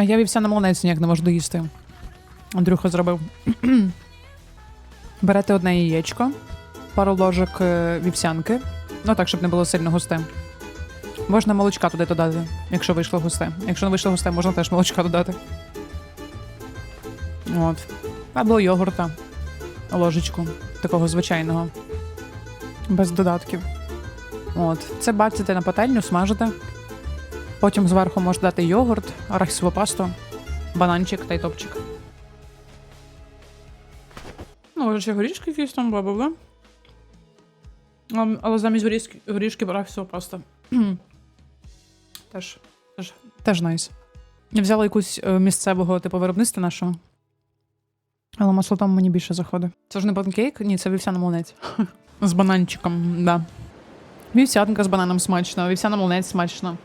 А я вівся на молодець ніяк не можу доїсти. Андрюха зробив. Берете одне яєчко, пару ложок е, вівсянки. Ну так, щоб не було сильно густе. Можна молочка туди додати, якщо вийшло густе. Якщо не вийшло густе, можна теж молочка додати. От. Або йогурта. Ложечку. Такого звичайного. Без додатків. От. Це баците на пательню, смажите. Потім зверху можна дати йогурт, арахісову пасту, бананчик та й топчик. Ну, може, ще горішки якісь там баба, да? А, Але замість горішки, горішки арахісова паста. теж, теж, теж найс. Я взяла якусь е, місцевого типу виробництва нашого. Але масло там мені більше заходить. Це ж не панкейк? Ні, це вівсяна молнець. З бананчиком, да. Вівсянка з бананом смачно, вівсяна молнець смачно.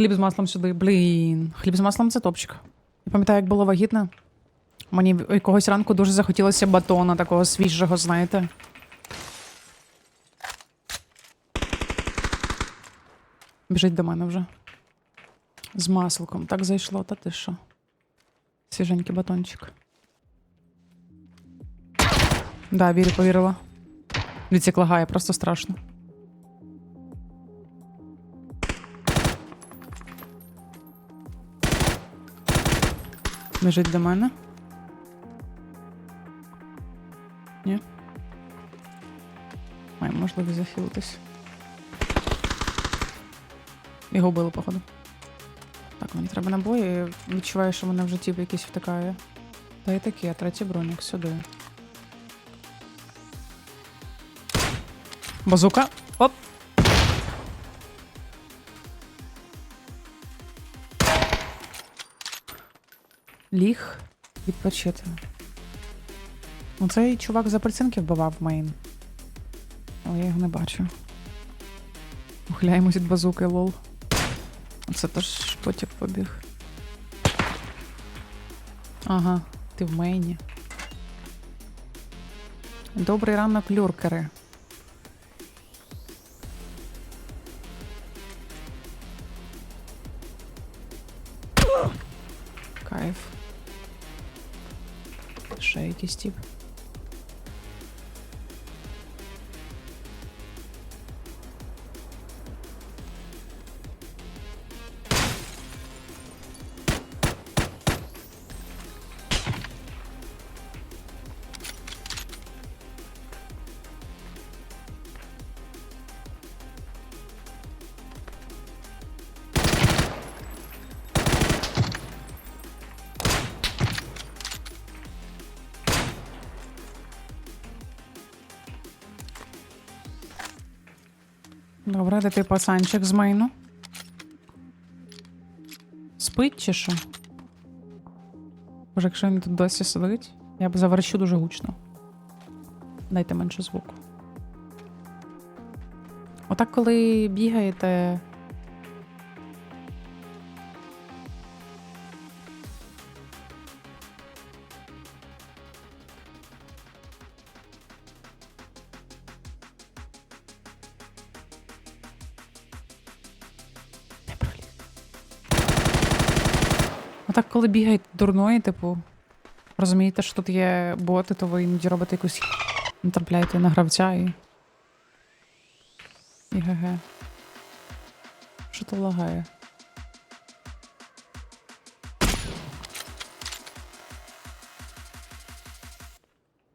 Хліб з маслом сюди. Блін. Хліб з маслом це топчик. Я пам'ятаю, як було вагітна. Мені якогось ранку дуже захотілося батона такого свіжого, знаєте. Біжить до мене вже. З масликом. Так зайшло, та ти що? Свіженький батончик. Да, вірю, повірила. Як лагає, просто страшно. Біжить до мене. Ні. Має можливість захилитись. Його вбили, походу. Так, мені треба набої. Відчуваю, що мене в житті якийсь втикає. Та й таке, третій бронік сюди. Базука. Оп. Ліг відпочити. Ну, цей чувак за прицінки вбивав мейн. Але я його не бачу. Ухиляємось від базуки, лол. Це теж потік побіг. Ага, ти в мейні. Добрий ранок, люркери. Ще Добре, де ти пацанчик з майну? Спить чи що? Боже, якщо він тут досі сидить, я б заверщу дуже гучно. Дайте менше звуку. Отак, коли бігаєте. Коли бігаєте дурної, типу, розумієте, що тут є боти, то ви іноді робите якусь натрапляєте на гравця і. І ГГ. Що то лагає?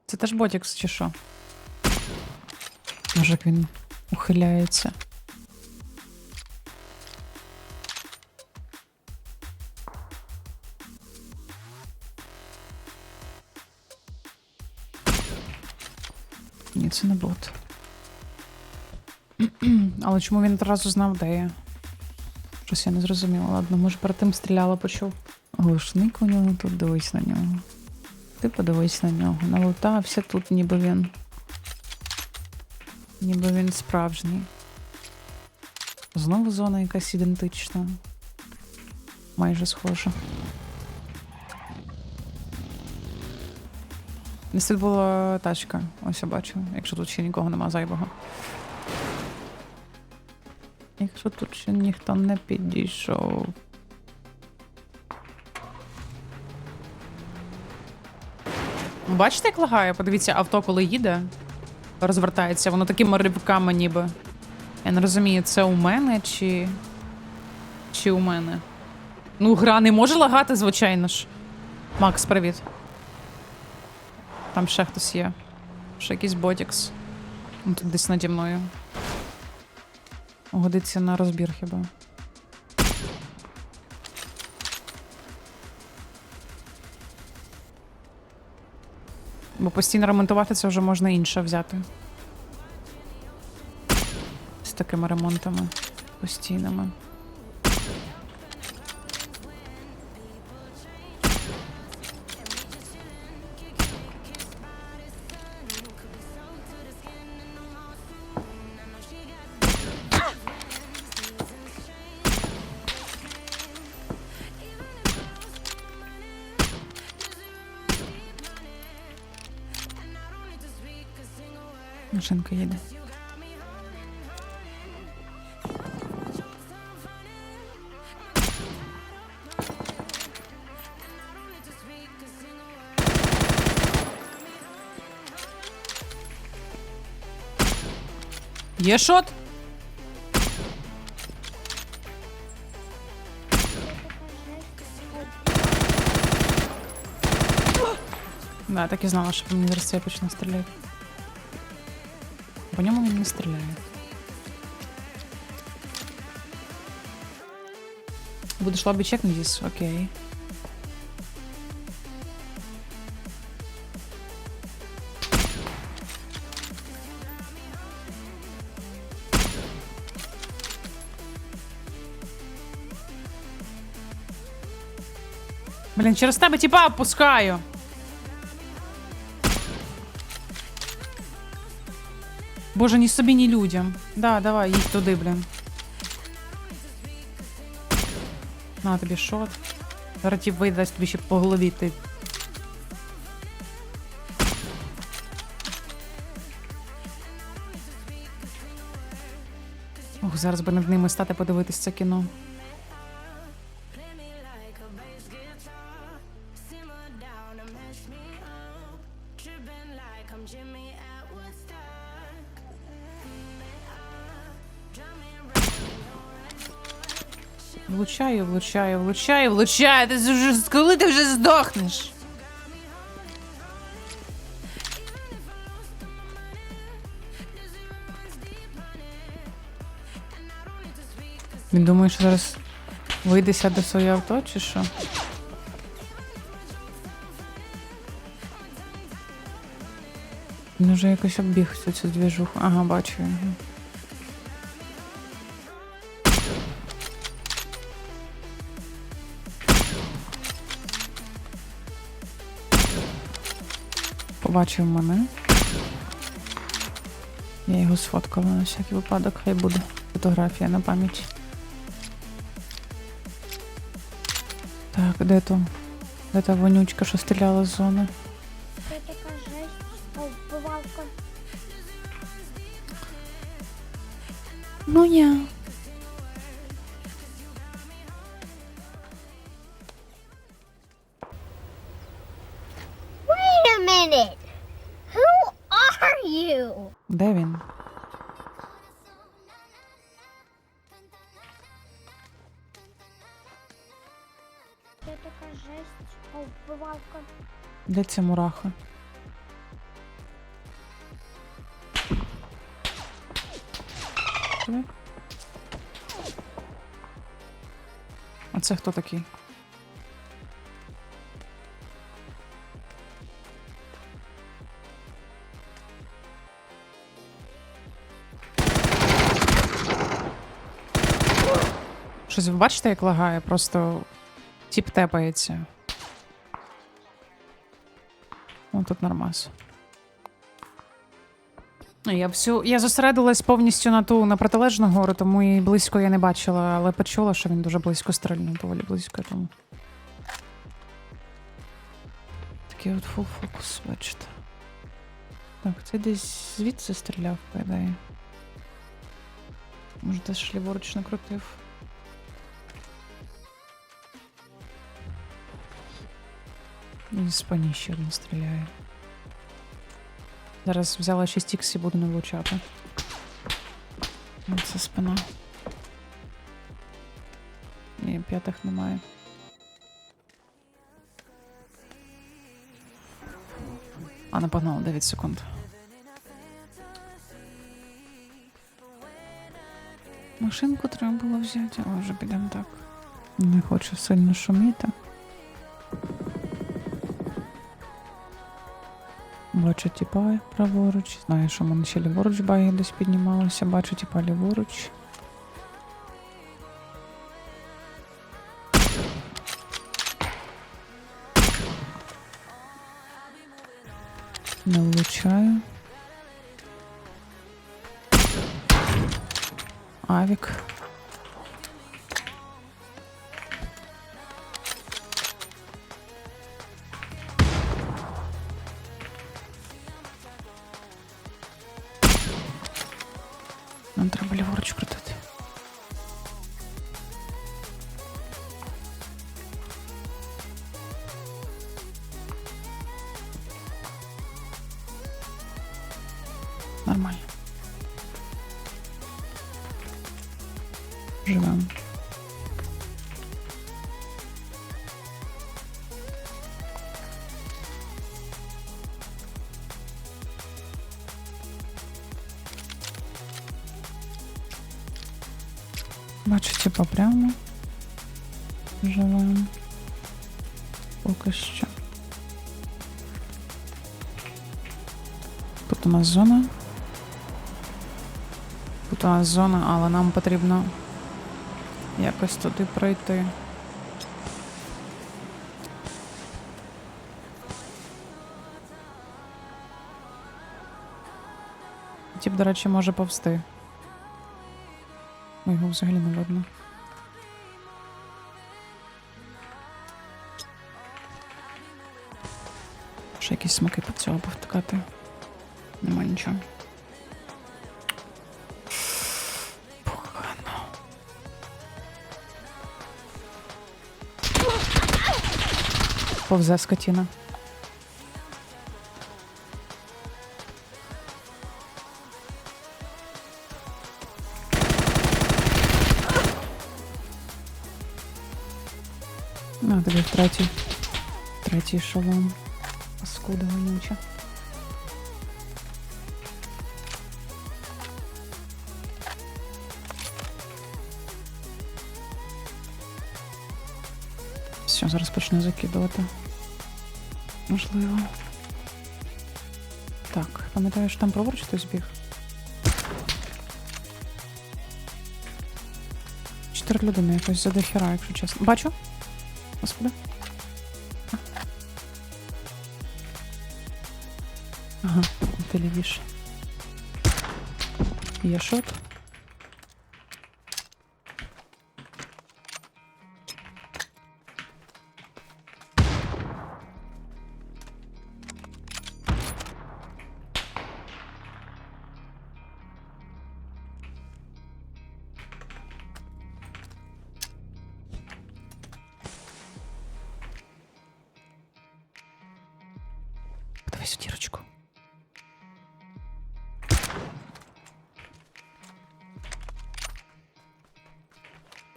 Це теж ботікс чи що? Може, як він ухиляється. Ні, це не бот. Але чому він одразу знав, де я? Щось я не зрозуміла. Ладно, може перед тим стріляла, почув. Глушник у нього тут, дивись на нього. Ти подивись на нього. Налутався тут, ніби він. Ніби він справжній. Знову зона якась ідентична. Майже схожа. Десь тут була тачка, ось я бачу, якщо тут ще нікого нема зайвого. Якщо тут ще ніхто не підійшов. Бачите, як лагає? Подивіться, авто, коли їде, розвертається, воно такими рибками ніби. Я не розумію, це у мене чи. чи у мене. Ну, гра не може лагати, звичайно ж. Макс, привіт. Там ще хтось є. Ще якийсь ботікс. Ну, Тут десь наді мною. Годиться на розбір хіба. Бо постійно ремонтувати це вже можна інше взяти. З такими ремонтами постійними. Машинка їде. Є шот? Да, так і знала, що по мені зараз це почне стріляти. По ньому він не стріляє. Будеш лобі чек надіс? Окей. Блін, через тебе тіпа опускаю. Боже, ні собі, ні людям. Да, давай, їдь туди, блін. На тобі шот. Ті вийде тобі ще по голові ти. Ох, зараз би над ними стати подивитись це кіно. Влучаю, влучаю, влучаю, влучаю. Ти вже, коли ти вже здохнеш? Він думає, що зараз вийде сяде своє авто, чи що? Він вже якось обіг всю цю двіжуху. Ага, бачу його. Побачив мене. Я його сфоткала на всякий випадок, хай буде фотографія на пам'ять. Так, де то? Де та вонючка, що стріляла з зони? Це така жесть, вбивалка. Ну я. Де ця мураха? А це хто такий? Щось ви бачите, як лагає? Просто тіп тепається. Тут нормас. Я всю. Я зосередилась повністю на ту на протилежну гору, тому і близько я не бачила, але почула, що він дуже близько стрельнув, доволі близько тому. Такий от фул фокус, бачите. Так, це десь звідси стріляв, по ідеї. Може, десь ліворуч накрутив. І з спині ще один стріляє. Зараз взяла 6 ікс і буду не влучати. Ну, Це спина. Ні, п'ятих немає. А, не погнала 9 секунд. Машинку треба було взяти, але вже підемо так. Не хочу сильно шуміти. Бачу тіпа праворуч. Знаю, що в мене ще ліворуч баги десь піднімалося. Бачу тіпа ліворуч. Не влучаю. Авік. Нормально. Живем. Бачу, типа прямо. Поки що. Тут у нас зона. Тут у нас зона, але нам потрібно якось туди пройти. Тіп, до речі, може повсти. Ой, Його взагалі не видно. Ще якісь смаки під цього повтикати. Нема нічого. Повзе скотіна. А, тобі третій. Третій шолом. Паскуда вонюча. Все, зараз почну закидувати. Можливо. Так, пам'ятаєш, там праворуч хтось біг? Чотири людини якось задохера, якщо чесно. Бачу? Господи. Ага, ти лівіше. Є шот. Дірочку.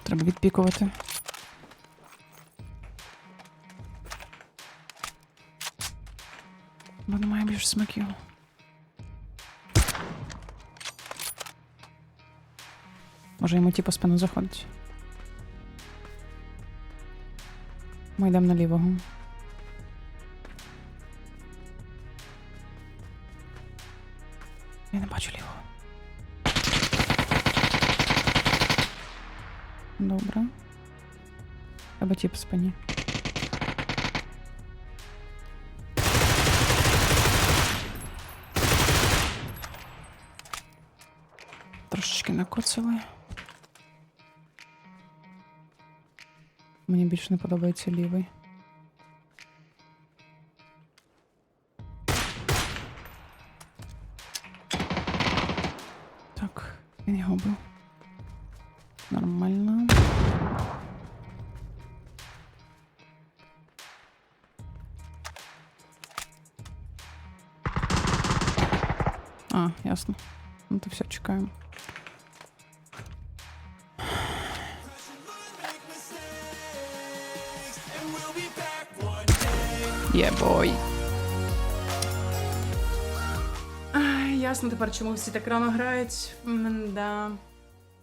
Треба відпікувати. Бо немає більш смаків. Може йому ті по спину заходить. Ми йдемо на лівого. Або тіп в спині. Трошечки накоцали. Мені більше не подобається лівий. А, ясно. Ну то все, чекаємо. Є бой. Ясно тепер, чому всі так рано грають. М, Да.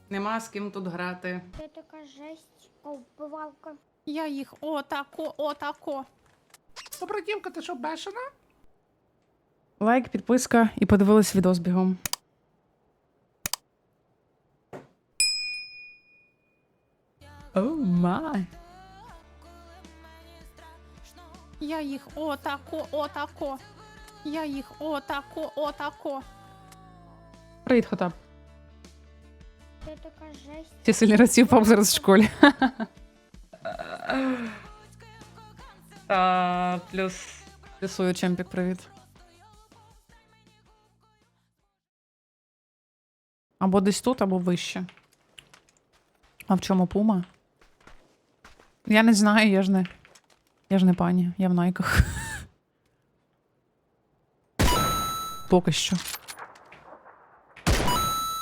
Нема з ким тут грати. Це така жесть, вбивалка. Я їх отако, отако. Добра дівка, ти що бешена? Лайк, підписка і подивились відео з бігом. О май. Я їх отако, отако. Я їх отако, отако. Привіт, Хотап. Це така жесть. Ті сильні разів пап зараз в школі. А, плюс. Плюсую чемпік, привіт. Або десь тут, або вище. А в чому пума? Я не знаю, я ж не. Я ж не пані, я в найках. Поки що.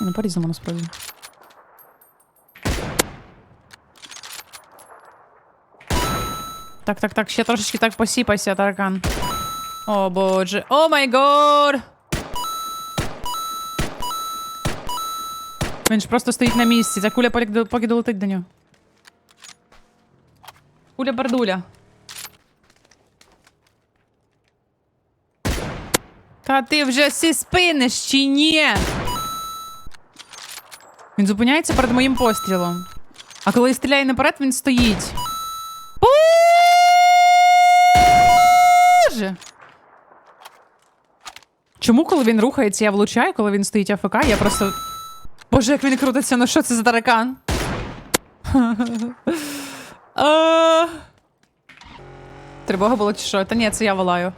Не по-різному насправді. Так, так, так, ще трошечки так посіпайся, таракан. О боже. О май год! Він ж просто стоїть на місці. Ця куля поки, долетить до нього. Куля бардуля. Та ти вже всі спиниш чи ні? Він зупиняється перед моїм пострілом. А коли я стріляю наперед, він стоїть. Боже! Чому, коли він рухається, я влучаю, коли він стоїть АФК, я просто. Боже, як він крутиться, ну що це за таракан? Тривога була чи що? Та ні, це я волаю.